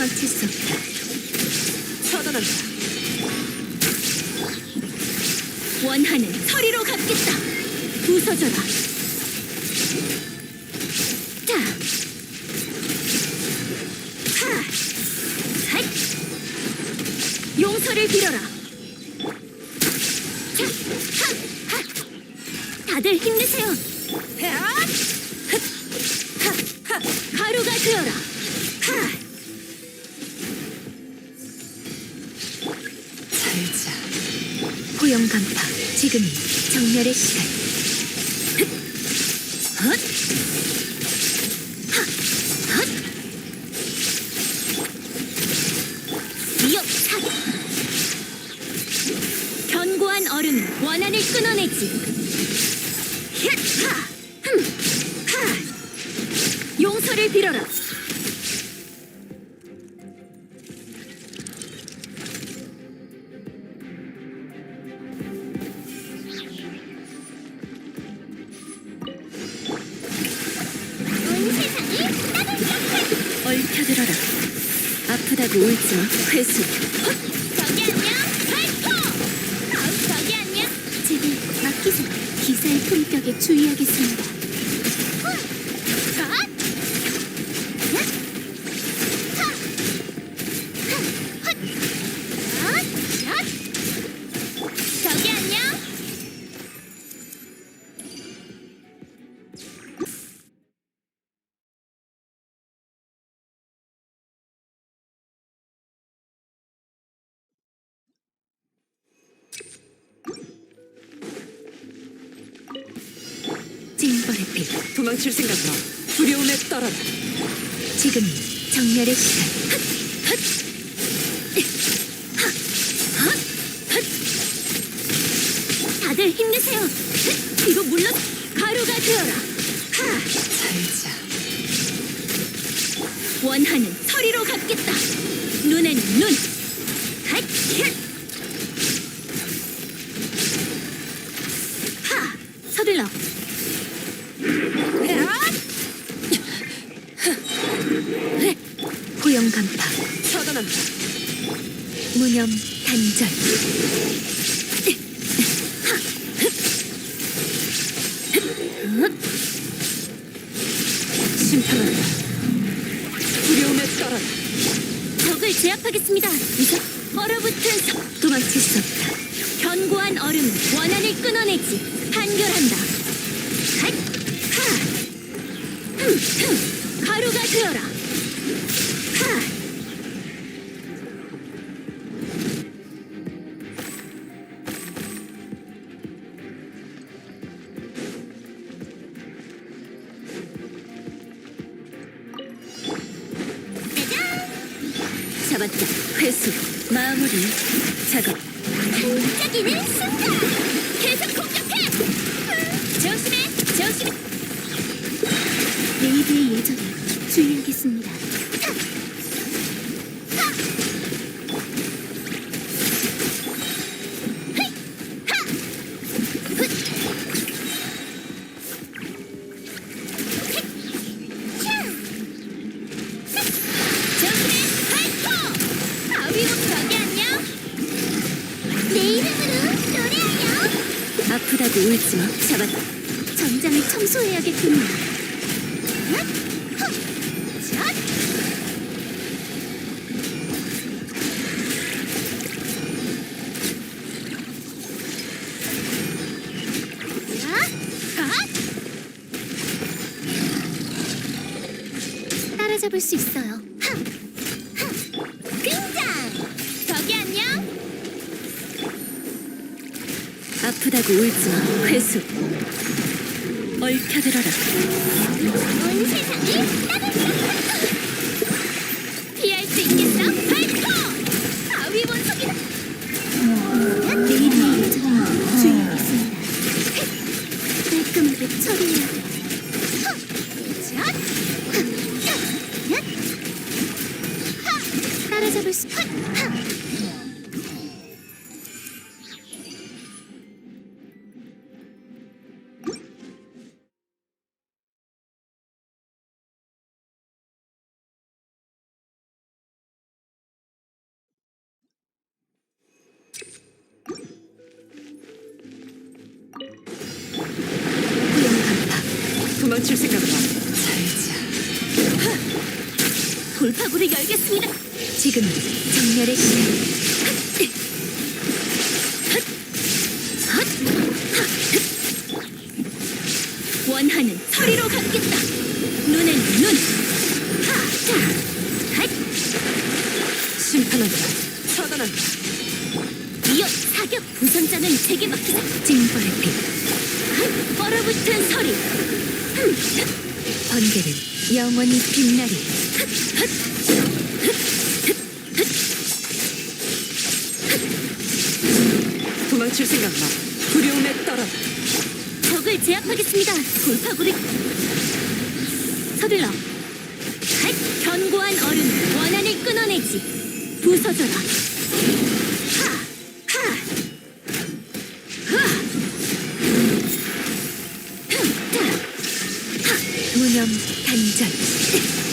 도망칠 수 없다. 처단한다. 원하는 서리로 갚겠다. 부서져라. 자. 하. 핫. 용서를 빌어라. 자. 하. 하. 다들 힘내세요. 핫. 핫. 하. 하. 가루가 되어라. 지금이 정렬의 시간. 헛. 하. 얼음은 원한을 끊어내지. 힛. 하. 흠. 하. 용서를 빌어라. 아프다고 울지 마. 회수. 헛! 저기 안녕. 발포. 다음 저기 안녕. 제게 맡기세요. 기사의 품격에 주의하겠습니다. 징벌의 피. 도망칠 생각 마. 두려움에 떨어라. 지금이 정렬의 시간. 헛! 헛! 하! 헛! 헛! 다들 힘내세요. 헛! 뒤로 물러 가루가 되어라. 하! 살자. 원하는 서리로 갚겠다. 눈에는 눈. 핫! 헷! 하! 서둘러. 헷! 고용 간파. 처단한다. 무념 단절. 심판한다. 두려움에 떨어라. 적을 제압하겠습니다. 이제 얼어붙은 성. 도망칠 수 없다. 견고한 얼음은 원한을 끊어내지. 한결한다. 핫! 하! 흠! 흠! 가루가 되어라. 하! 잡았다. 회수. 마무리. 작업. 반짝이는 순간. 계속 공격해. 조심해. 조심해. 레이드의 예정에 아프다고 울지 마. 잡았다 전장을 청소해야겠군요 핫! 헛! 샷! 야! 핫! 따라 잡을 수 있어요! 등장! 저기 안녕 아프다고 울지 마. 회수. 얽혀들어라. 온 세상이 따뜻해. 피할 수 있겠어? 따라잡을 수. 하! 하! 도망칠 생각은 없다. 돌파구를 열겠습니다. 지금은 정렬의 시간. 원하는 서리로 갚겠다. 눈엔 눈. 하, 자, 핫. 심판한다. 처단한다. 이어 사격 부선자는 제게 맡기자. 징벌의 빛. 핫, 얼어붙은 서리. 흠. 번개는 영원히 빛나리. 도망칠 생각 마. 두려움에 떨어라. 적을 제압하겠습니다. 돌파구를 서둘러. 핫! 견고한 얼음 원한을 끊어내지. 부서져라. 하! 하! 하! 하! 무념 단전.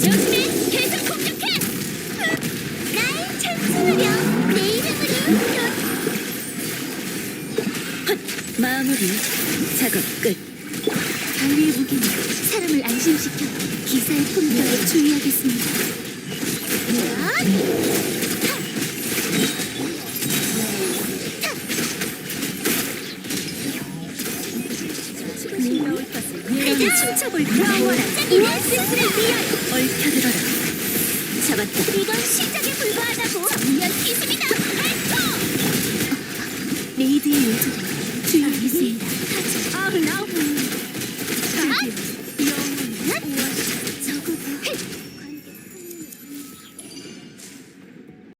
조심해! 계속 공격해! 날 찬송하렴! 내 이름으로! 헛! 마무리. 작업 끝. 바위의 무기는 사람을 안심시켜 기사의 품격에 주의하겠습니다. 이건 시작에 불과하다고 정면 기습이다 발포 레이드의 요즘 주의하겠습니다 아 나오 군자